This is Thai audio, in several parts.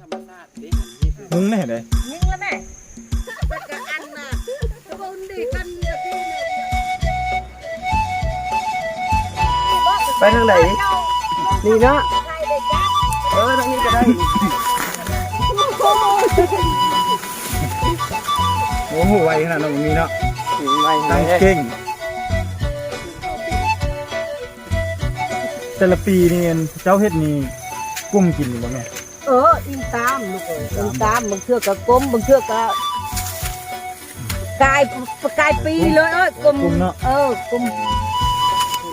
ธรรมชาติเด้หันนี่คือมึงแน่เลย ยิงแล้วแม่แต่กะอันน่ะตะบนดีกันเนี่ยที่เนี่ยไปทางไหนนี่เนาะเออทางนี้ก็ได้โอ้โหไวขนาดนั้นมีเนาะถึงไม่ตั้งให้เก่ง แต่ละปีนี่เจ้าเฮ็ดนี่กุ้มกินอยู่บ่แม่เอออินตามลูกเอ้ยอินตามบางเทื่อก็กลมบางเทื่อก็กายกายปีเลยเอ้ยกลมเออกลม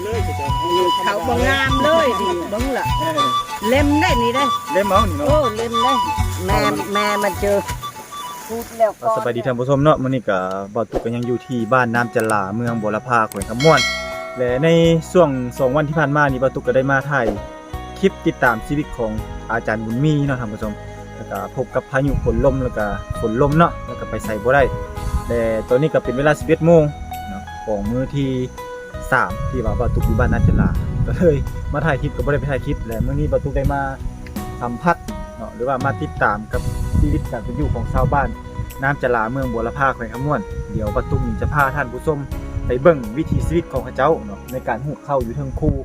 เลยจะจะเขาบางามเลยดิบังล่ะเออเล่มได้นี่ได้เล่มเอานี่โอ้เนาะเล่มได้แม่แม่มันเจอพูดแล้วก็สบายดีท่านผู้ชมเนาะมื้อนี้ก็บ่าวตุกก็ยังอยู่ที่บ้านน้ำจลาเมืองบัวลพาแขวงคำม่วนและในช่วงสองวันที่ผ่านมานี่บ่าวตุกก็ได้มาถ่าย คลิปติดตามชีวิตของอาจารย์บุญมีเนาะท่านผู้ชมแล้วก็พบกับพายุฝนลมแล้วก็ฝนลมเนาะแล้วก็ไปใส่บ่ได้แต่ตอนนี้ก็เป็นเวลา11โมงเนาะของมื้อที่สามที่ว่าบ่าตุกอยู่บ้านน้ำจลาก็เลยมาถ่ายคลิปก็บ่ได้ไปถ่ายคลิปและมื้อนี้บ่าตุกได้มาสัมผัสเนาะหรือว่ามาติดตามกับชีวิตการเป็นอยู่ของชาวบ้านน้ำจลาเมืองบัวละภาแขวงขมวนเดี๋ยวประตุ้จะพาท่านผู้ชมไปเบิ่งวิถีชีวิตของเขาเจ้าเนาะในการหุบเข้าอยู่เทิงคู่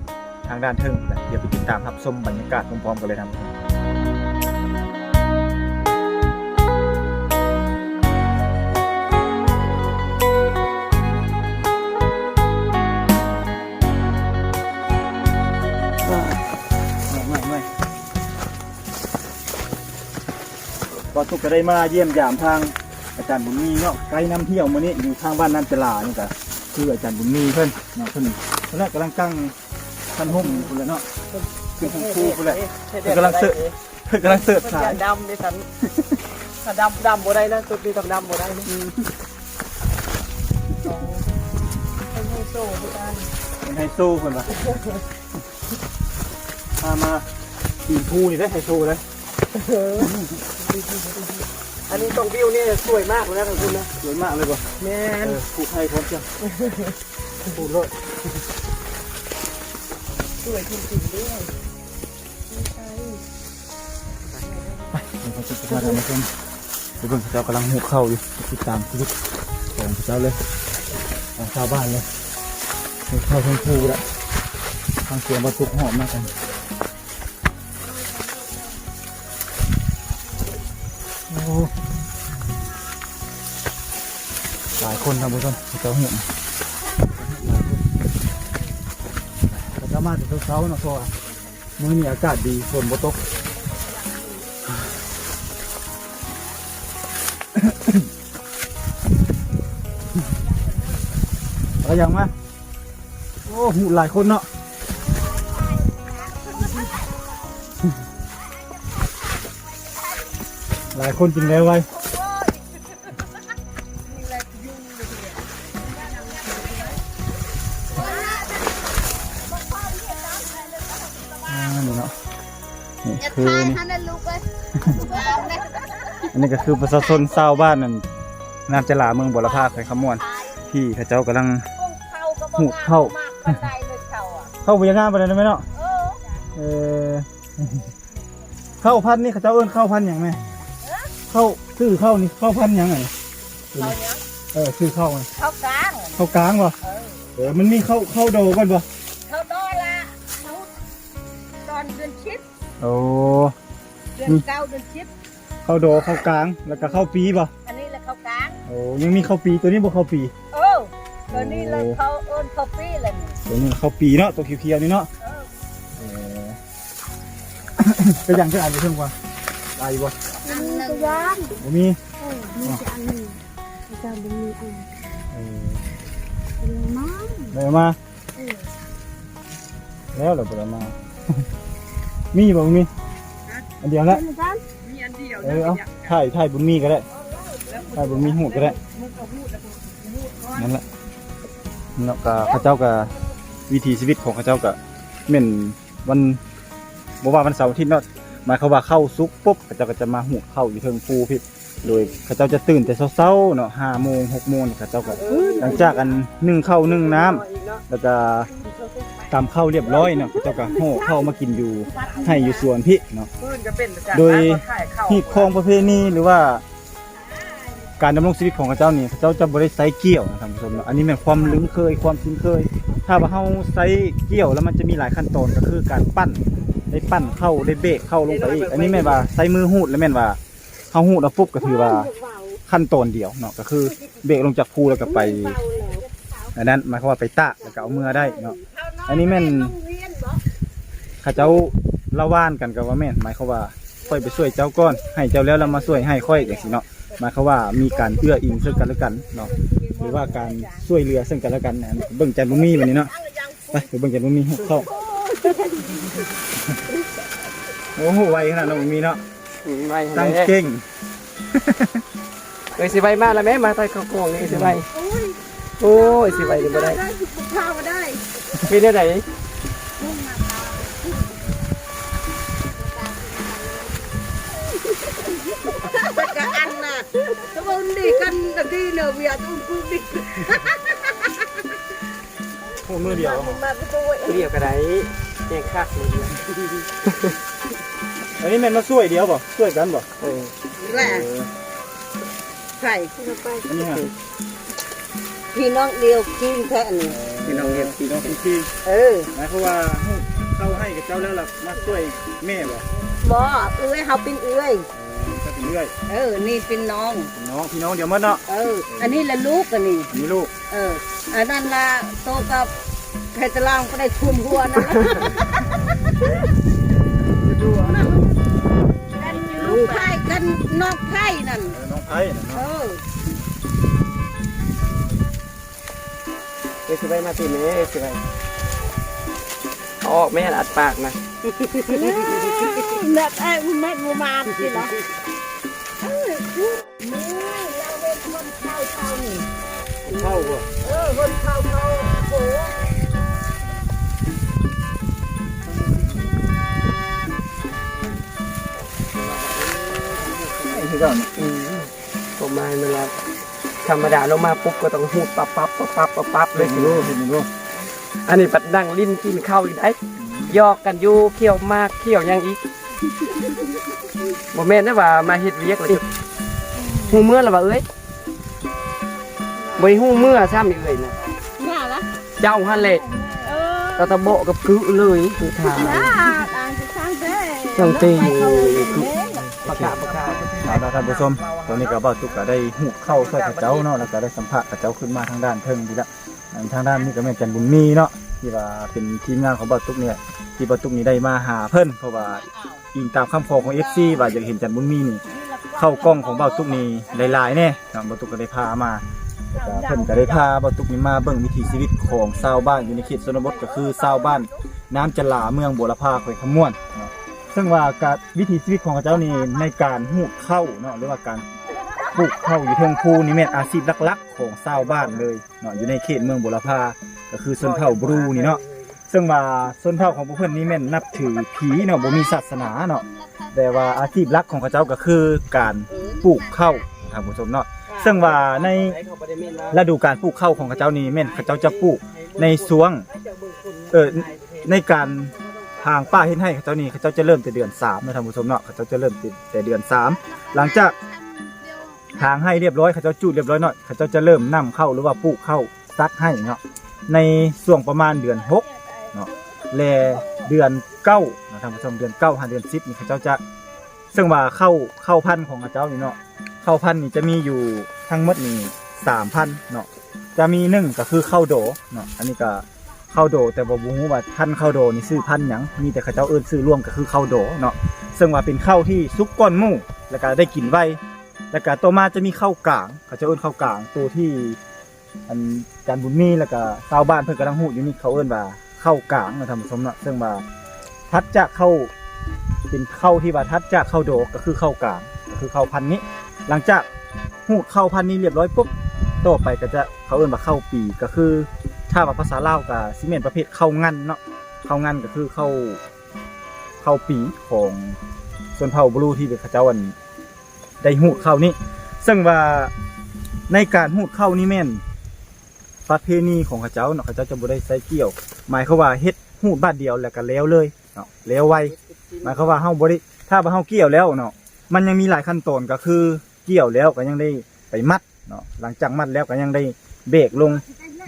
างด้านเทิงและเดี๋ยวไปติดตามรับชมบรรยากาศพร้อมๆกันเลยท่านผู้ชมไม่ไม่ก็ตุกก็ได้มาเยี่ยมยามทางอาจารย์บุญมีเนาะไกด์นำเที่ยวมานี่อยู่ทางบ้านน้ำจลานี่ก็คืออาจารย์บุญมีเพิ่อนเนาะเพิ่อนเพิ่นกำลังตั้ง ท่านห่มอยู่พุ่นแหละเนาะคือของครูพุ่นแหละเพิ่นกำลังเสิร์ฟเพิ่นกำลังเสิร์ฟสายดำดิฉันถ้าดำดำบ่ได้นะสุดที่ทำดำบ่ได้นะเป็นไฮโซที่กันเป็นไฮโซเพิ่นว่าพามาปีนภูนี่ได้ไฮโซเลยอันนี้ตรงวิวนี่สวยมากเลยนะของคุณนะสวยมากเลยบ่แม่เอนอผูกให้พร้อมจ้ะผูกเลย สวยจริงๆด้วยมันก็จะมาทำมาชมไปเบิ่งเขาเจ้ากำลังหุบเข้าอยู่ติดตามชีวิตของเขาเจ้าเลยของชาวบ้านเลยหุบเข้าทั้งภูแล้วทางเสียงประตุกหอมมากกันโอ้หลายคนทำบุญกันเขาเจ้าเห็น มาแต่เช้าๆนะเพราะว่ามื้อนี้อากาศดีฝนบ่ตกเอาอย่างมาโอ้หูหลายคนเนาะหลายคนจริงแล้วไว้ คือนี่ท่านลูกเลยอันนี้ก็คือประชาชนชาวบ้านนั่นน้ำจลาเมืองบัวละพาแขวงขมวนที่เขาเจ้ากำลังเข้าก็หูเข้ามากปันไดเลยเข้าอะเข้าไปยังงานไปเลยได้ไหมเนาะเออเออเข้าพันธุ์นี่เขาเจ้าเอิ้นเข้าพันธุ์อย่างไงเข้าชื่อเข้านี่เข้าพันธุ์อย่างไงเข้าเนี้ยเออชื่อเข้าไงเข้ากลางเข้ากลางวะเออเออมันมีเข้าเข้าโดกันวะ โอ้เดือนเก้าเดือนชิดเข้าโดเข้ากลางแล้วก็เข้าปีป่ะอันนี้แหละเข้ากลางโอ้ยังมีเข้าปีตัวนี้บ่เข้าปี เออตอนนี้เลยเขาเอิ้นเขาปี้เลยนี่ตัวนี้เข้าปีเนาะตัวเขียวๆนี่เนาะเออเออเป็นอย่างที่อ่านอยู่เพิ่งว่าได้บ่อันหนึ่งยานบ่มีมีแต่อันหนึ่งอาจารย์บุญมีอันเออเป็นน้องได้มาเออแล้วเหราบ่ได้มา มีบ่มีอันเดียวละเป็นอาจารย์มีอันเดียวเออเอาถ่ายถ่ายบุญมีก็ได้ถ่ายบุญมีหูก็ได้มุกเอาพูดแล้วพูดก่อนนั่นแหละเนาะก็เขาเจ้าก็วิถีชีวิตของเขาเจ้าก็เหม่นวันบ่ว่าวันเสาร์อาทิตย์เนาะหมายเขามว่าเข้าซุกปุ๊บเขาเจ้าก็จะมาหูเข้าอยู่เทิงภูพี่โดยเขาเจ้าจะตื่นแต่เช้าๆเนาะห้าโมงหกโมงนี่เขาเจ้าก็หลังจากอันนึ่งข้าวนึ่งน้ำอีกเนาะแล้วก็ ตามเข้าเรียบร้อยเนาะเขาเจ้าก็ห่อเข้ามากินอยู่ให้อยู่สวนพี่เนาะปืนก็เป็นประจำโดยถ่ายเข้าหีบคองประเพณีหรือว่า การดำรงชีวิตของเขาเจ้านี่เขาเจ้าจะบริไซเกี่ยวนะท่านผู้ชมเนาะอันนี้เป็นความลึงเคยความคุ้นเคย ถ้าว่าเฮาไซเกี่ยวแล้วมันจะมีหลายขั้นตอนก็คือการปั้นได้ปั้นเข้าได้เบรกเข้าลงไปอีก อันนี้แม่นว่าใช้มือหูดแล้วแม่นว่าเฮาหูดแล้วปุ๊บก็ถือว่าขั้นตอนเดียวเนาะก็คือเบรกลงจากภูแล้วก็ไปอันนั้นหมายความว่าไปตากแล้วก็เอามือได้เนาะ อันนี้แม่นเข้าเจ้าละว่านกันกับว่าแม่นหมายความว่าค่อยไปช่วยเจ้าก้อน ให้เจ้าแล้วเรามาช่วยให้ค่อยอย่างสิเนาะหมายความว่ามีการเอื้ออิงซึ่งกันและกันเนาะหรือว่าการช่วยเหลือซึ่งกันและกันนะเบิ่งจันบุมีวันนี้เนาะไปไปเบิ่งจันบุมีเข้าโอ้โหไวขนาดนั้นบุมีเนาะอืมไม่ตั้งเก่งเก่งเอ้ยสิใบมาแล้วแม่มาใต้ข้าวกล่องนี่สิใบโอ้ยสิใบนี่บ่ได้ข้าวมาได้ มีเท่าไหร่กะอันน่ะตะวันดีกันตะกี้เนอเวียตุ้มกูดิโอ้มือเดียวมาประตูเรียกกระไดแยกคักมือเดียวอันนี้แม่นมาช่วยเดียวบ่ช่วยกันบ่เออแหละเออใส่อันนี้ฮะพี่น้องเดียวกินแค่นี้ พี่น้องเรียกพี่น้องเป็นพี่เออหมายความว่าเข้าให้กับเจ้าแล้วล่ะมาช่วยแม่บ่บ่เอ้ยเฮาเป็นเอ้ยก็ถึงเรื่อยเออ นี่เป็นน้องน้องพี่น้องเดี๋ยวหมัดเนาะเออ อันนี้ละลูกกันนี่อันนี้ลูกเอออันนั้นละโตกับเพชรลางก็ได้ทุ่มหัวนั่นละกันลูกไผ่กันนอกไผ่นั่นเออน้องไผ่นะเอเนาะอ อ้ยสิใบมาสิแม่เอ้ยสิใบเอาออกแม่อัดปากนะนัดไอ้แม่บูมาสิละเออนี่เราเป็นคนเข้าเข้านี่เข้าบ่เออคนเข้าเข้าโอ้โหคือเก่าเนี่ยอืมผมมาเวลา ธรรมดาลงมาปุ๊บก็ต้องหูดปั๊บปั๊บปั๊บปั๊บปั๊บปั๊บเลเล่ยนสิดูเล่นดูอันนี้ปัดดังลิ้นกินข้าวอีกได้ยอกกันอยู่เคี่ยวมากเคี่ยวหยังอีกบ่แม่นนะว่ามาเฮ็ดเวียกเลยหูเมื่อแล้วว่าเอ้ยบ่ได้หูเมื่อซ้ำอีกเอ้ยนะน่าละเจ้าหั่นแหละเออตะตะโบะกับคือเลยคือทางน่าอ่านจะสร้างเด้จังตีประกาศประกาศ เอาละท่านผู้ชมตอนนี้ก็บ่าวตุกก็ได้หูเข้าช่วยกับเจ้าเนาะแล้วก็ได้สัมภาษณ์กับเจ้าขึ้นมาทางด้านเทิงดีละอันทางด้านนี้ก็แม่นจันบุญมีเนาะที่ว่าเป็นทีมงานของบ่าวตุกเนี่ยที่บ่าวตุกนี่ได้มาหาเพิ่นเพราะว่าอิงตามคำขอของ FC ว่าอยากเห็นจันบุญมีนี่เข้ากล้องของบ่าวตุกนี่หลายๆแน่เนาะบ่าวตุกก็ได้พามาแล้วก็เพิ่นก็ได้พาบ่าวตุกนี่มาเบิ่งวิถีชีวิตของชาวบ้านอยู่ในเขตชนบทก็คือชาวบ้าน น้ำจลาเมืองบัวละพาแขวงขมวน ซึ่งว่าการวิถีชีวิตของเขาเจ้านี่ในการหูดเข้าวเนาะหรือว่าการปลูกข้าวอยู่เทิงภูนี่แม่นอาชีพหลักๆ ของชาวบ้านเลยเนาะอยู่ในเขตเมืองบัวละพาก็คือชนเผ่าบรูนี่เนาะซึ่งว่าชนเผ่าของพวกเพิ่นนี่แม่นนับถือผีเนาะบ่มีศาสนาเนาะแต่ว่าอาชีพหลักของเขาเจ้าก็คือการปลูกข้าวท่านผู้ชมเนาะซึ่งว่าในฤดูการปลูกข้าวของเขาเจ้านี่แม่นเขาเจ้าจะปลูกในสวงเออในการ ทางป้าเฮ็ดให้เขาเจ้านี่เขาเจ้าจะเริ่มแต่เดือน3นะท่านผู้ชมเนาะเขาเจ้าจะเริ่มแต่เดือน3หลังจากทางให้เรียบร้อยเขาเจ้าจูดเรียบร้อยเนาะเขาเจ้าจะเริ่มนํเข้าหรือว่าปลูกเข้าซักให้เนาะในช่วงประมาณเดือน6เนาะแลเดือน9นะท่านผู้ชมเดือน9หาเดือน10นี่เขาเจ้าจะซึ่งว่าเข้าเข้าพันธุ์ของเขาเจ้านี่เนาะเข้าพันธุ์นี่จะมีอยู่ทั้งหมดนี่สามพันเนาะจะมีหนึ่งก็คือเข้าโดเนาะอันนี้ก็ ข้าวโด แต่บ่รู้ว่าพันธุ์ข้าวโดนี่ซื้อพันธุ์หยังมีแต่เขาเจ้าเอิ้นซื้อร่วมก็คือข้าวโดเนาะซึ่งว่าเป็นข้าวที่ซุกก้อนหมู่แล้วก็ได้กินไวแล้วก็ต่อมาจะมีข้าวกลาง เขาจะเอิ้นข้าวกลางตัวที่อันจานบุญมีแล้วก็ชาวบ้านเพิ่นกำลังฮู้อยู่นี่เขาเอิ้นว่าข้าวกลางนะท่านผู้ชมเนาะซึ่งว่าทัดจากข้าวเป็นข้าวที่ว่าทัดจากข้าวโดก็คือข้าวกลางก็คือข้าวพันธุ์นี้ หลังจากหูข้าวพันธุ์นี้เรียบร้อยปุ๊บต่อไปก็จะเขาเอิ้นว่าข้าวปีก็คือ ถ้าว่าภาษาลาวกับซีเมนต์ประเภทเข้างันเนาะเข้างันก็คือเข้าเข้าปีของส่วนเผ่าบลูที่เขาเจ้าอันได้หูเข้านี่ซึ่งว่าในการหูเข้านี่แม่นประเพณีของขาเจ้าเนาะขาเจ้าจะบ่ได้ใส่เกี่ยว หมายเขาว่าเฮ็ดหูดบาดเดียวแล้วก็แล้วเลยเนาะแล้วไวหมายเขาว่าเฮาบ่ได้ถ้าว่าเฮาเกี่ยวแล้วเนาะมันยังมีหลายขั้นตอนก็คือเกี่ยวแล้วก็ยังได้ไปมัดเนาะหลังจากมัดแล้วก็ยังได้เบรกลง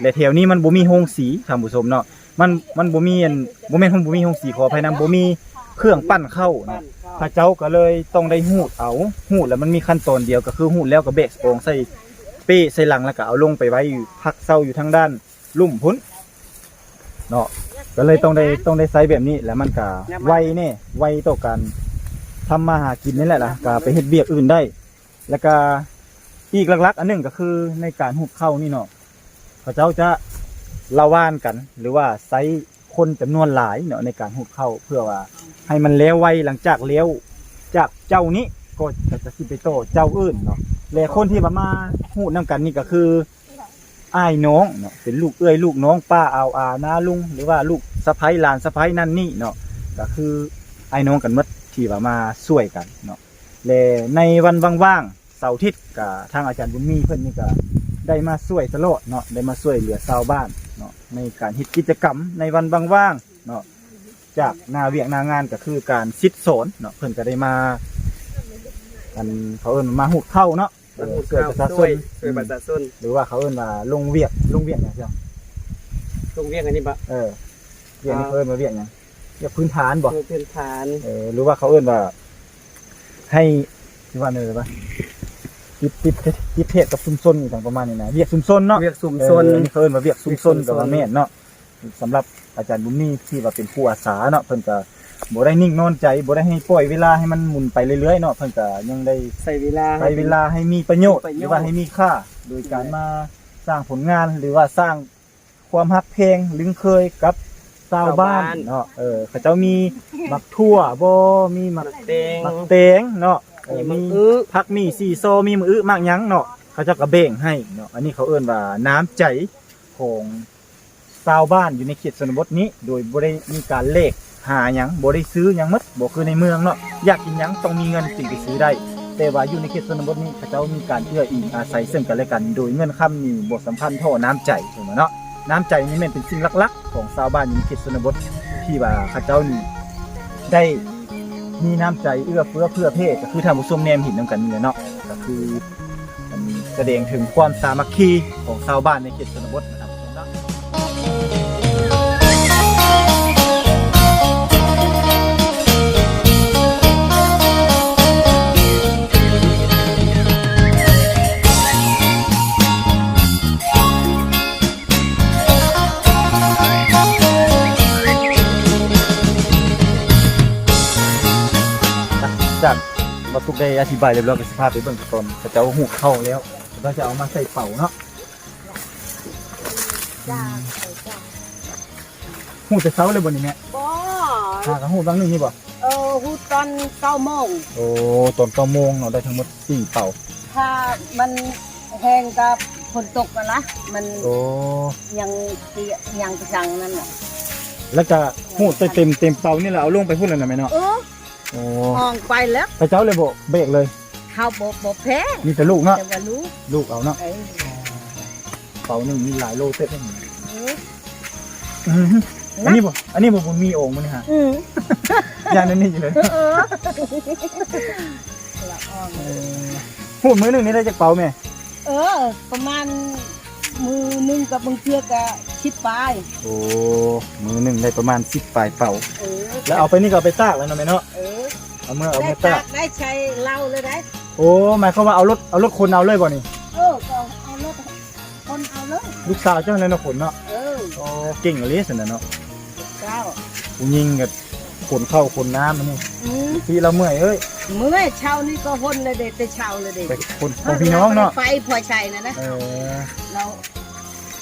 และแถวนี้มันบ่มีโฮงสีท่านผู้ชมเนาะมันมันบ่มีอันบ่แม่นบ่มีโฮงสีขออภัยนํบ่มีเครื่องปั้นเข้านะพระเจ้าก็เลยต้องได้หูดเอาหูดแล้วมันมีขั้นตอนเดียวก็คือหูดแล้วก็เบรกสปองใส่เป้ใส่หลังแล้วก็เอาลงไปไว้อยู่พักเศร้าอยู่ทางด้านลุ่มพุ้นเนาะก็เลยต้องได้ต้องได้ใส่แบบนี้แล้วมันก็ไวแน่ไวต่อการทำมาหากินนี่แหละล่ะก็ไปเฮ็ดเบียกอื่นได้ แล้วก็อีกหลักๆ อันหนึ่งก็คือในการหุบเข้านี่เนาะ พระเจ้าจะละว่านกัน หรือว่าใช้คนจำนวนหลายเนาะในการหุบเข้าเพื่อว่า ให้มันเลี้ยวไวหลังจากเลี้ยวจากเจ้านี้ก็จะสิไปโตเจ้าอื่นเนาะและคนที่มามาหูดนํกันนี่ก็คืออ้ายน้องเนาะเป็นลูกเอ้ยลูกน้องป้าเอาอาน้าลุง หรือว่าลูกสะใภ้หลานสะใภ้นั่นนี่เนาะก็คืออ้ายน้องกันหมดที่ว่ามาช่วยกันเนาะและในวันว่างๆเสาร์อาทิตย์กับทางอาจารย์บุญมีเพิ่อนนี่ก็ ได้มาช่วยตลอดเนาะได้มาช่วยเหลือชาวบ้านเนาะในการเฮ็ดกิจกรรมในวันว่างๆเนาะจากนาเวียกนางานก็คือการซิดโสนเนาะเพิ่นก็ได้มาอันเขาเอิ้นมาหุดเข้าเนาะเออเกิดประชาชช่วยนช่วยประชาชนหรือว่าเขาเอิ้นว่าลงเวียกลงเวียกเนี่ยเจ้าตรงเวียงอันนี้บะเออเวียกนี่เขาเอิ้นมาเวียกหยังเวียกพื้นฐานบ่คือพื้นฐานเออหรือว่าเขาเอิ้นว่าให้ที่ว่าเนยป่ะ ติดติดติดเทศกับซุมซนอีกต่างประมาณนี้นะเวียกซุมซนเนาะเวียกสุ่มเอซนอนี่เขาเอิ้นว่าเวียกซุมซนเวียกซุมซนกับว่าแม่นเนาะสำหรับอาจารย์บุญมีที่ว่าเป็นผู้อาสาเนาะเพิ่นก็บ่ได้นิ่งนอนใจบ่ได้ให้ปล่อยเวลาให้มันหมุนไปเรื่อยๆเนาะเพิ่นก็ยังได้ใส่เวลาใช้เวลาให้มีประโยชน์มีประโยชน์หรือว่าให้มีค่า โดยการมาสร้างผลงานหรือว่าสร้างความฮักเพลงลึงเคยกับชาวบ้านเนาะเออเขาเจ้ามีมักทั่วบ่มีมักเตงมักเตงเนาะเออ มีมีอื้อผักมีซีโซมีมืออื้อมากหยังเนาะเขาเจ้าก็เบ่งให้เนาะอันนี้เขาเอิ้นว่าน้ำใจของชาวบ้านอยู่ในเขตชนบทนี้ โดยบ่ได้มีการเลขหาหยังบ่ได้ซื้อหยังหมดบ่คือในเมืองเนาะอยากกินหยังต้องมีเงินจึงไปซื้อได้ แต่ว่าอยู่ในเขตชนบทนี้เขาเจ้ามีการเอื้ออิงอาศัยซึ่งกันและกัน โดยเงินค่ำนี่บ่สำคัญเท่าน้ำใจถูกไหมเนาะน้ำใจนี่แม่นเป็นสิ่งหลักๆ ของชาวบ้านอยู่ในเขตชนบทที่ว่าเขาเจ้านี่ได้ มีน้ำใจเอื้อเฟื้อเพื่อเพศก็คือทำผู้ชมแนมหินน้ำกันนี่ยเนาะก็คือมันแสดงถึงความสามัคคีของชาวบ้านในเขตชนบทนะ วัตถุได้อธิบายเรียบร้อยกับสภาพไปเบื้องต้นก็จะเอาหูเข้าแล้วเราจะเอามาใส่เป่าเนาะหูจะเช้าเลยบนนี้แม่บ่หากับหูบางหนึงนี่บ่เออฮู้ตอนเก้าโมงโอ้ตอนเก้าโมงเนาะได้ทั้งหมดสี่เป่า ถ้ามันแห้งกับฝนตกอะนะมันโอ้ยังเปียกยังกระชังนั่นน่ะแล้วก็หูเต็มเต็มเต็มเป่านี่แหละเอาลงไปพูดเลยนะแม่เนาะเออ โอ้อองไปแล้วพระเจ้าเลยบ่เบรกเลยเฮาบ่บ่แพ้มีแต่ลูกเนาะแต่ว่ารู้ลูกเอาเนาะเอ้ยเป่าหนึ่งมีหลายโลเต็มเอออื้อหืออันนี้บ่อันนี้บ่บุญมีโอ่งมันนี่ฮะอืมย่างนั้นนี่อยู่เลยเออละอ่อนพูดมือหนึ่งนี่ได้จากเป่าไหมเออ ประมาณ มือหนึงกับบางเทื่อก็ชิดปลายโอ้ มือหนึ่งได้ประมาณสิบปลายเป่า เออแล้วเอาไปนี่ก็เอาไปตากแล้วเนาะแม่เนาะ เออเอาเมื่อเอาได้มาตาตากกได้ใช้เหล้าเลยได้โอ้หมายความว่าเอารถเอารถคนเอาเลยบ่นี่ เออก็เอารถคนเอาเลยลูกสาวเจ้าเลยเนาะขนเนาะเออโอ้เก่งเลยสินะเนาะเจ้าผู้ยิงกับขนเข้าขนน้ำมันนี่อืมพี่เราเมื่อยเอ้ยเมื่อเช้านี่ก็หนเลยเด็แต่เช้าเลยเด็ไปคนของพี่น้องเนาะไปพอชัยนะนะเออ เรา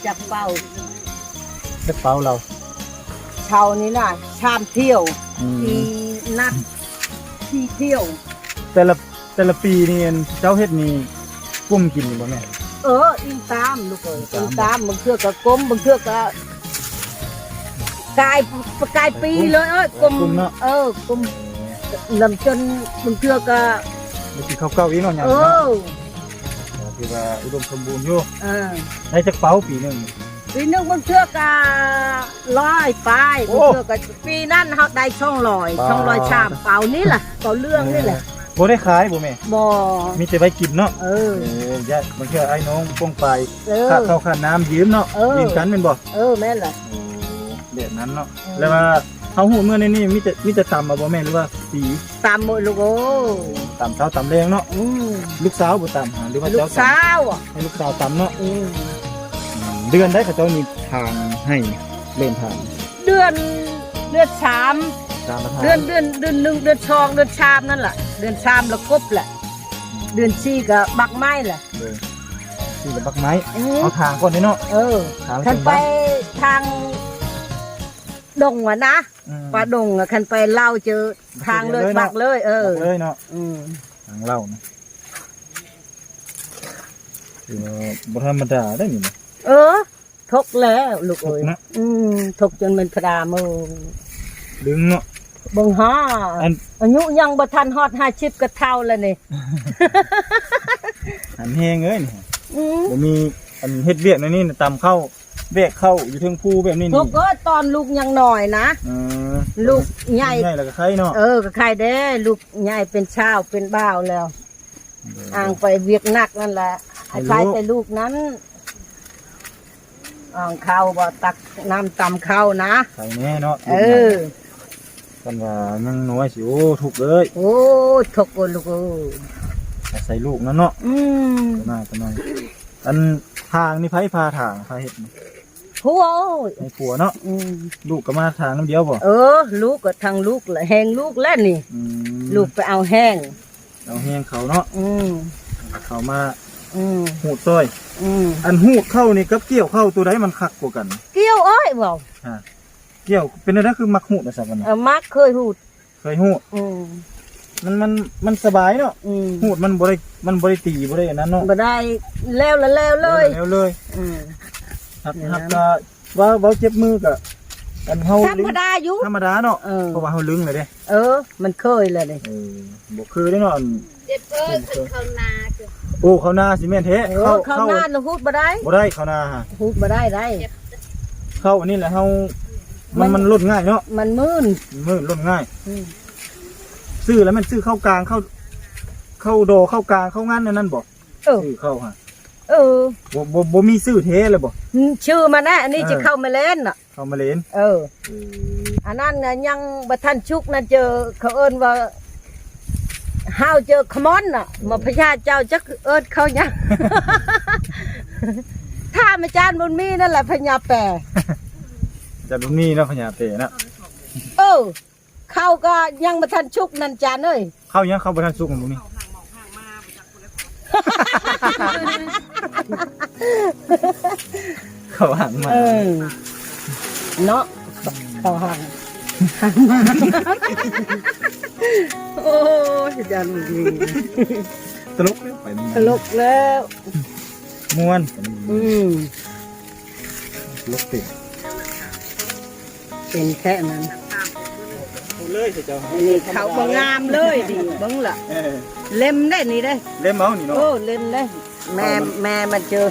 จับเป่าได้เป่าเราเช้านี้น่ะ ชามเที่ยวอืมทีนัดที่เที่ยว แต่ละแต่ละปีนี่เจ้าเฮ็ดนี่กุ้มกินอยู่บ่แม่ เอออิงตามลูกเอ้ยอิอิงงตาตามมบางเทื่อก็กลมบางเทื่อก็กายกายปีเลยเอ้ยกลมกลมเนาะเออกลมลำจนบางเทื่อก็ไปกินข้าวเก่าอีกเนาะอย่างเอเนาะอ คือว่าอุดมสมบูรณ์อยู่เออได้จักเป่าปีหนึง ปีหนึงบางเทื่อกะร้อยไปบางเทื่อกะปีนั้นเฮาได้ช่องลอยช่องลอยชามเปล่านี่ล่ะเปล่าเรื่องนี่แหละบ่ได้ขายบ่แม่ บ่มีแต่ไว้กินเนาะเออเออยายบางเทื่อไอ้น้องป้องไปเออ ค่าข้าวค่าน้ำยืมเนาะเออ ยืมกันแม่นบ่ เออแม่นล่ะ โอ้แบบนั้นเนาะ เออ แล้วว่า เฮาฮู้เมื่อในนี่มีแต่มีแต่ตำมาบ่แม่นหรือว่าสีตามหมดลูกโอ้ตำเช้าตำแรงเนาะอืมลูกสาวบ่ตำหาหรือว่าลูเจ้ากตำสาวอะให้ลูกสาวตำเนาะอืมอืมเดือนได้เขาเจ้ามีทางให้เล่นทางเดือนเดือนสามตามมาทางเดือนเดือนเดือนหนึ่งเดือนสองเดือนชามนั่นแหละเดือนชามแล้วกบแหละ เดือนสี่ก็บักไม้แหละเออที่ละบักไม้อืมเอาทางก่อนเด้เนาะเออทางคันเส้นไปบ้านทาง ดงวะนะอืมปลาดงอะคันไปเล่าเจอทางเลยเลยเนาะบักเลย เออบักเลยเนาะอืมทางเล่านะคือว่าบ่ธรรมดาได้นี่นะ เออทกแล้วลูกเอ้ยทกนะ อืมทกจนเป็นพระดามือดึงเนาะ เบิ่งฮ่าอัน อายุยังบ่ทันฮอด50ก็เท่าแล้วนี่หันแฮงเอ้ยนี่อืมบ่มีอันเฮ็ดเวียกในนี่น่ะตำเข้า เบกเข้าอยู่เทิงภูแบบนี้ทนี่กเอ้ยตอนลูกยังน้อยนะ เออลูกใหญ่ ใหญ่แล้วก็ไข่เนาะเออก็ใครเด้ลูกใหญ่เป็นชาวเป็นบ้าวแล้ว อ่างไปเวียกหนักนั่นแหละให้ใครแต่ลูกนั้นอ่างข้าวบ่ตักน้ำตำข้าวนะ ไข่แน่เนาะเออ กันว่ายังน้อยสิโอ้ทุกข์เลยโอ้ทกโอ้ลูกโอ้ใส่ลูกนั่นเนาะอืมก็น่าก็น่า อันทางนี่ไผพาทางพาเฮ็ดนี่ผัวโอ้ยให้ผัวเนาะอืมลูกก็มาทางน้ำเดียวบ่เออ ลูกก็ทางลูกแหละแหงลูกแล้วนี่ อืมลูกไปเอาแห้ง เอาแห้งเขาเนาะอืมเขามาอืมหูดซอย อืมอันหูดเข้านี่กับเกี่ยวเข้าตัวใดมันคักกว่ากัน เกี่ยวเอ้ยบอกเกี่ยวเป็นอะไรคือมักหูดนะสักวันเออมักเคยหูดเคยหูดอืม มันมันมันสบายเนาะอืมหูดมันบ่ได้มันบ่ได้ตีบ่ได้อันนั้นเนาะบ่ได้แล้วละแล้วเลยแล้วเลยอืม หักอย่างนั้นหักก็ว่าเว้าเจ็บมือก็อันเฮาธรลึรงมดาอยู่ ธรรมดาเนาะเออ เพราะว่าเฮาลึงเลยเด้เออ มันเคยเลยนี่ เออบ่คือได้เนาะอันเจ็บเอ้ยขึ้นเขานาจ้ะโอ้เขาหน้าสิแม่นแท้เอเข้าอเขาเข้าหน้าเราหูดบ่ได้บ่ได้เขาหน้าฮะหูดบ่ได้ได้ เข้าอันนี้แหละเฮามัมันนมันลดง่ายเนาะมันมื่นมือลดง่าย อืม ซื้อแล้วมันซื้อเข้ากลางเข้า เข้าโดเข้ากลางเข้างานนั่นนั่นบ่เออ ซื้อเข้าฮะเออบ่บ่บ่มีซื้อเทเลยบ่ชื่อมันนะอันนี้เออ จะเข้ามาเล่นน่ะเข้ามาเล่นเอออันนั้นน่ะยังบัทันชุกนะเจอเขาเอิ้นว่าห้าวเจอขมอนน่ะมาพระยาเจ้าจักเอิ้นเขายัง ถ้าอาจารย์บุญมีนั่นแหละพญาแปรจะบ่มีเนาะพญาเตนะเออ เขาก็ยังบัทันชุกนั่นจานเอ้ยเข้ายังเข้าบ่ทันสุกของบ่มีเข้าหางมาเออเนาะเขาหังโอ้ยอาจารย์บุญมีตลกเลยไปมันตลกแล้วม่วนอืมตลกเต็มเป็นแค่นั้น เลยเจ้าอันนี้เขาบงามเลยดิเบังละเออเล่มได้นี่ได้เล่มเอานี่เนาะโอ้เล่มได้แม่แม่มาเจอ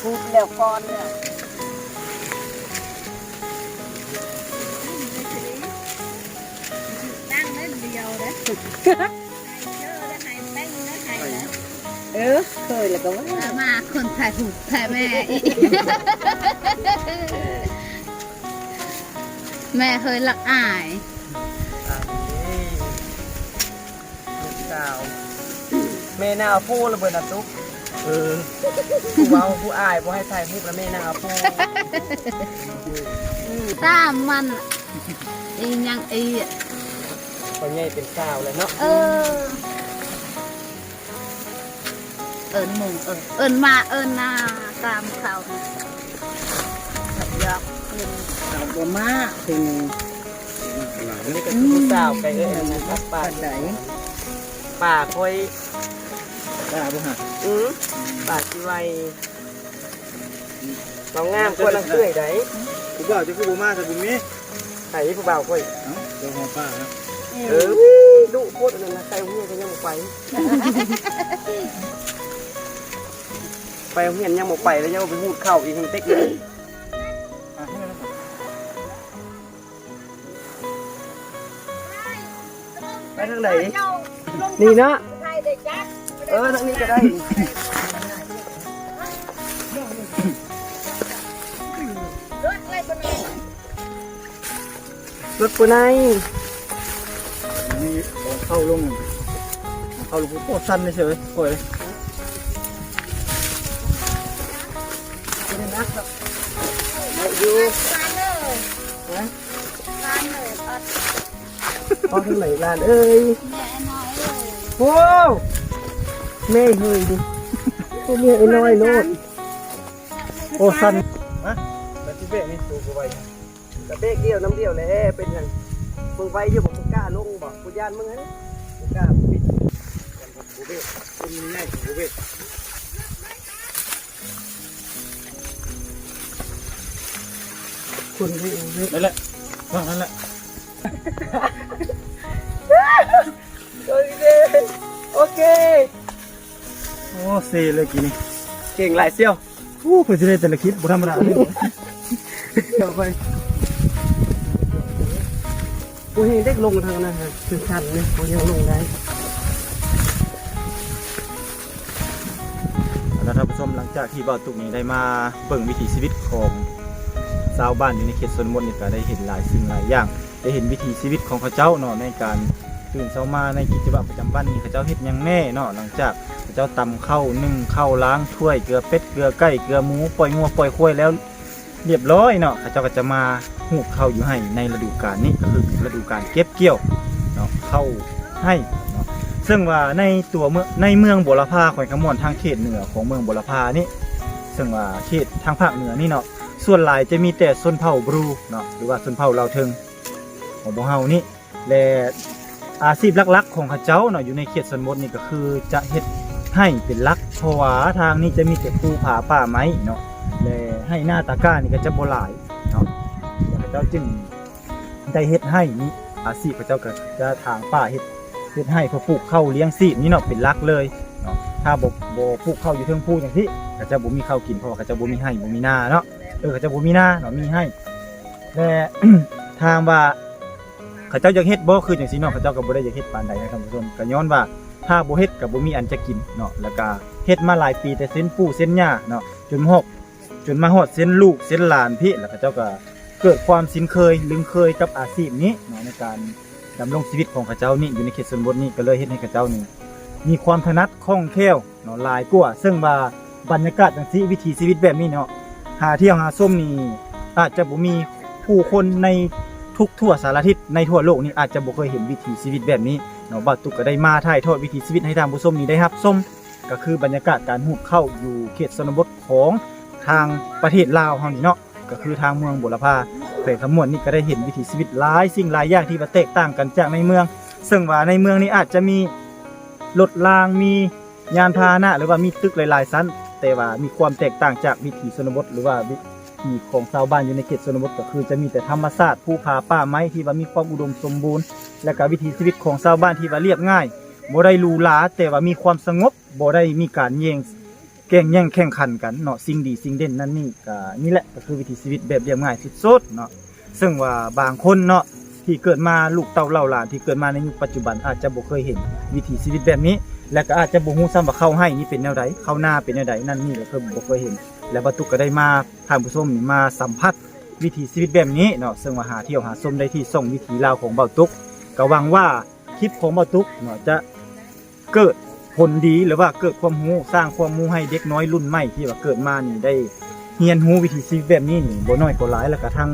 พูดแล้วก่อนเนี่ยตั้งเล่นเดียวนะให้เชื่อแล้วให้แป้งแล้วให้แล้วเออเคยแล้วก็ว่าแล้วมาคนถ่ายถูกถ่ายแม่อีกแม่เคยรักอาย สาวแม่นางเอาผู้ระเบิดอัดซุกเออผู้เว้าผู้อายบ่ให้ถ่ายรูปแล้วแม่นางเอาผู้ตามมันอีหยังอีอะตอนใหญ่เป็นสาวแล้วเนาะเออ เอิญหมูเอิญเอิญมาเอิญนาตามเขายอกขึ้นเอาบ่มาเป็นอันนี้ก็คือผู้สาวไปเอ้ยนะครับป่าปัดไหน ป่าค่อยได้บ่ฮะอือป่าที่ไวน้องงามคนลังเกยได้กูบ่าวจะกูบ่มาแะบุญมีใส่ผู้บ่าวค่อยเอ้าเจ้าของป้านะเออดุโคตรเลยนะใส่หัวก็ยังบ่ไปไปเฮียนยังบ่ไปแล้วยังไปพูดเข่าอีกเต็กเลยไปทางไหน นี่เนาะไทยได้จักเออทางนี้ก็ได้รถอะไรคนนี้รถปูนายนี่ของเข้าลงเข้าลงโอ้สั้นเลยเฉยโอ้ยอยู่ร้านเลยนะร้านเลยปัดพอทางไหนลานเอ้ยแม่น้อยเลย โว้วแม่เฮยดิพวกเมียไอ้น้อยโลดโอ้สั้นนะแต่ที่เบะนี่สูงกว่าไว้กระเบกเดียวน้ำเดียวแหละเป็นยังมึงไว้อยู่บอกมึงกล้าลงบอกกูย่านมึงฮะมึงกล้าปิดกูเบะเป็นง่ายกูเบะคุณให้เองเลยนั่นแหละว่านั่นแหละ โอเคโอเค โอ้เซเลยกี่นี่เก่งหลายเซี่ยวโอ้เพื่อจะได้แต่ละคลิปบุธรรมดาเลยเดี๋ยวไปกูเห็นเด็กลงทางนั้นฮะคือชันเลยกูยังลงได้แล้วท่านผู้ชมหลังจากที่บ่าวตุกนี้ได้มาเบิ่งวิถีชีวิตของชาวบ้านอยู่ในเขตชนบทนี่ก็ได้เห็นหลายสิ่งหลายอย่าง ได้เห็นวิถีชีวิตของเขาเจ้าเนาะในการ ตื่นเช้ามาในกิจวัตรประจำวันนี่เขาเจ้าเฮ็ดหยังแน่เนาะหลังจากเขาเจ้าตำข้าวนึ่งข้าวล้างถ้วยเกลือเป็ดเกลือไก่เกลือหมูปล่อยงัวปล่อยควายแล้วเรียบร้อยเนาะเขาเจ้าก็จะมาหูบข้าวอยู่ให้ในฤดูกาลนี้ก็คือฤดูกาลเก็บเกี่ยวเนาะเข้าให้เนาะซึ่งว่าในตัวเมืองในเมืองบุรพาแขวงขมวนทางเขตเหนือของเมืองบุรพานี่ซึ่งว่าเขตทางภาคเหนือนี่เนาะส่วนหลายจะมีแต่ชนเผ่าบรูเนาะหรือว่าชนเผ่าลาวเทิงของพวกเฮานี่และ อาชีพหลักๆ ของเขาเจ้าเนาะอยู่ในเขตชนบทนี่ก็คือจะเฮ็ดให้เป็นลักเพราะว่าทางนี้จะมีแต่ภูผาป่าไม้เนาะและให้หน้าตาก้านี่ก็จะบ่หลายเนาะแล้วเขาเจ้าจึงได้เฮ็ดให้นี่อาชีพเขาเจ้าก็จะทางป่าเฮ็ดเฮ็ดให้เพื่อปลูกข้าวเลี้ยงชีพนี่เนาะเป็นลักเลยเนาะถ้าบ่บ่ปลูกข้าวอยู่เทิงภูอย่างที่ก็จะบ่มีข้าวกินเพราะว่าเขาบ่มีให้บ่มีหน้าเนาะเออเขาจะบ่มีหน้าเนาะมีให้และทางว่า เขาเจ้าอยากเฮ็ดบ่คือจังซี่เนาะเขาเจ้าก็บ่ได้อยากเฮ็ดปานใดนะท่านผู้ชมก็ย้อนว่าถ้าบ่เฮ็ดก็บ่มีอันจะกินเนาะแล้วก็เฮ็ดมาหลายปีแต่เส้นปู่เส้นย่าเนาะจนฮอกจนมาฮอดเส้นลูกเส้นหลานพี่แล้วเขาเจ้าก็เกิดความสินเคยลืมเคยกับอาชีพนี้เนาะในการดำรงชีวิตของเขาเจ้านี่อยู่ในเขตชนบทนี่ก็เลยเฮ็ดให้เขาเจ้านี่มีความถนัดคล่องแคล่วเนาะหลายกว่าซึ่งว่าบรรยากาศจังซี่วิถีชีวิตแบบนี้เนาะหาเที่ยวหาส้มนี่อาจจะบ่มีผู้คนใน ทุกทั่วสารทิศในทั่วโลกนี่อาจจะบ่เคยเห็นวิถีชีวิตแบบนี้เนาะบ่าวตุกก็ได้มาถ่ายทอดวิถีชีวิตให้ทางผู้ชมนี่ได้รับชมก็คือบรรยากาศการหูบเข้าอยู่เขตชนบทของทางประเทศลาวเฮานี่เนาะก็คือทางเมืองบุรพาแขวงขมวนนี่ก็ได้เห็นวิถีชีวิตหลายสิ่งหลายอย่างที่ว่าแตกต่างกันจากในเมือง ซึ่งว่าในเมืองนี้อาจจะมีรถรางมียานพาหนะ หรือว่ามีตึกหลายๆชั้น แต่ว่ามีความแตกต่างจากวิถีชนบทหรือว่า วิที่ของชาวบ้านอยู่ในเขตชนบทก็คือ จะมีแต่ธรรมชาติภูผาป่าไม้ที่ว่ามีความอุดมสมบูรณ์ และก็วิถีชีวิตของชาวบ้านที่ว่าเรียบง่ายบ่ได้หรูหราแต่ว่ามีความสงบบ่ได้มีการแย่งแก่งแย่งแข่งขันกันเนาะสิ่งดีสิ่งเด่นนั่นนี่ก็นี่แหละก็คือวิถีชีวิตแบบเรียบง่ายสุดๆเนาะซึ่งว่าบางคนเนาะที่เกิดมาลูกเต้าเล่าหลานที่เกิดมาในยุคปัจจุบันอาจจะบ่เคยเห็นวิถีชีวิตแบบนี้ และก็อาจจะบ่ฮู้ซ้ำว่าเข้าให้นี่เป็นแนวใดเข้าหน้าเป็นแนวใดนั่นนี่ก็คือบ่เคยเห็น และบรรทุกก็ได้มาท่านผู้ชมนี่มาสัมผัสวิถีชีวิตแบบนี้เนาะซึ่งว่าหาเที่ยวหาชมได้ที่ส่องวิถีลาวของเบาตุกก็หวังว่าคลิปของเบาตุกเนาะจะเกิดผลดีหรือว่าเกิดความรู้สร้างความรู้ให้เด็กน้อยรุ่นใหม่ที่ว่าเกิดมานี่ได้เรียนรู้วิถีชีวิตแบบนี้นี่บ่น้อยก็หลายแล้วก็ทั้ง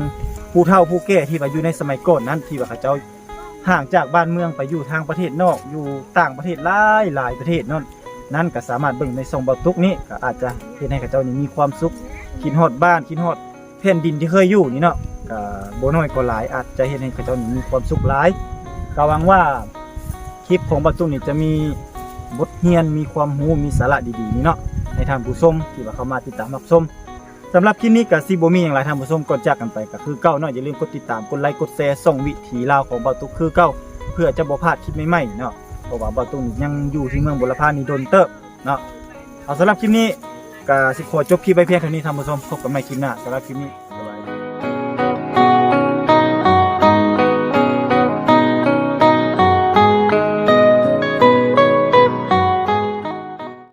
ผู้เฒ่าผู้แก่ที่ว่าอยู่ในสมัยก่อนนั้นที่ว่าเขาเจ้าห่างจากบ้านเมืองไปอยู่ทางประเทศนอก อยู่ต่างประเทศหลายหลายประเทศนั่น นั่นก็สามารถเบิ่งในทรงเบาตุกนี้ก็อาจจะเฮ็ดให้เขาเจ้านี่มีความสุขคิดฮอดบ้านคิดฮอดแผ่นดินที่เคยอยู่นี่เนาะก็บ่น้อยก็หลายอาจจะเฮ็ดให้เขาเจ้านี่มีความสุขหลายก็หวังว่าคลิปของบาตุกนี่จะมีบทเรียนมีความรู้มีสาระดีๆนี่เนาะให้ท่านผู้ชมที่ว่าเข้ามาติดตามรับชมสำหรับคลิปนี้ก็สิบ่มีหยังหลายท่านผู้ชมก่อนจากกันไปก็คือเก้าเนาะอย่าลืมกดติดตามกดไลค์กดแชร์ส่งวิถีลาวของเบาตุกคือเก้าเพื่อจะบ่พลาดคลิปใหม่ๆเนาะ เพราะว่าบาตุนยังอยู่ที่เมืองบุรพานี่โดนเติบเนาะเอาสำหรับคลิปนี้ก็สิขอจบคลิปไปเพียงเท่านี้ท่านผู้ชมพบกันใหม่คลิปหน้าสำหรับคลิปนี้